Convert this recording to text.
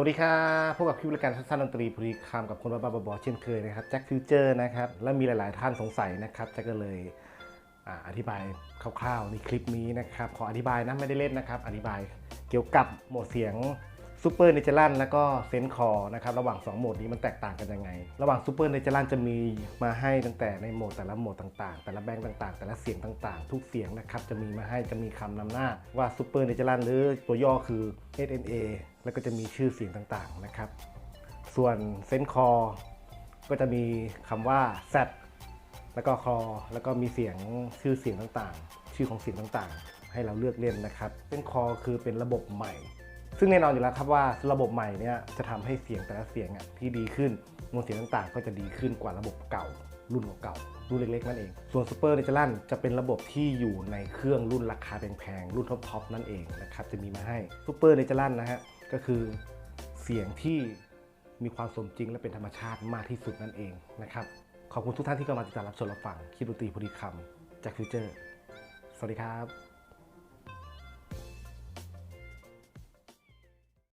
วัสดีครับพบกับคิวรายการสั้นๆดนตรีพรีคำกับคนบ้าๆบอๆเช่นเคยนะครับแจ็คฟิวเจอร์นะครับและมีหลาย ๆ ท่านสงสัยนะครับแจ็คก็เลยออธิบายคร่าว ๆ ในคลิปนี้นะครับขออธิบายนะไม่ได้เล่นนะครับ อธิบายเกี่ยวกับโหมดเสียง ซูเปอร์เนเจอรันแล้วก็เซนคอร์นะครับระหว่าง 2 โหมดนี้มันแตกต่างกันยังไง ระหว่างซูเปอร์เนเจอรันจะมีมาให้ตั้งแต่ในโหมดแต่ละโหมดต่างๆ แต่ละแบงค์ต่างๆ แต่ละเสียงต่างๆ ทุกเสียงนะครับจะมีมาให้จะมีคำนำหน้าว่าซูเปอร์เนเจอรันหรือตัวย่อคือ SNA แล้วก็จะมีชื่อเสียงต่างๆนะครับส่วนเซนคอร์ก็จะมีคำว่า Z แล้วก็คอแล้วก็มีเสียงชื่อเสียงต่างๆ ชื่อของเสียงต่างๆ ให้เราเลือกเล่นนะครับเซนคอร์คือเป็นระบบใหม่ ซึ่งแน่นอนอยู่แล้วครับว่าระบบใหม่เนี่ยจะทำให้เสียงแต่ละเสียงอะที่ดีขึ้นมวลเสียงต่างๆ ก็จะดีขึ้นกว่าระบบเก่า รุ่นเก่ารุ่นเล็กๆนั่นเอง ส่วน Super n a t u r a l จะเป็นระบบที่อยู่ในเครื่องรุ่นราคาแพงๆ รุ่นท็อปๆนั่นเองนะครับ จะมีมาให้ Super n a t u r a l นะฮะ ก็คือเสียงที่มีความสมจริงและเป็นธรรมชาติมากที่สุดนั่นเองนะครับ ขอบคุณทุกท่านที่เข้ามาติดตามรับชมรับฟังคลิปดนตรีพอดีคำจากฟิวเจอร์ สวัสดีครับ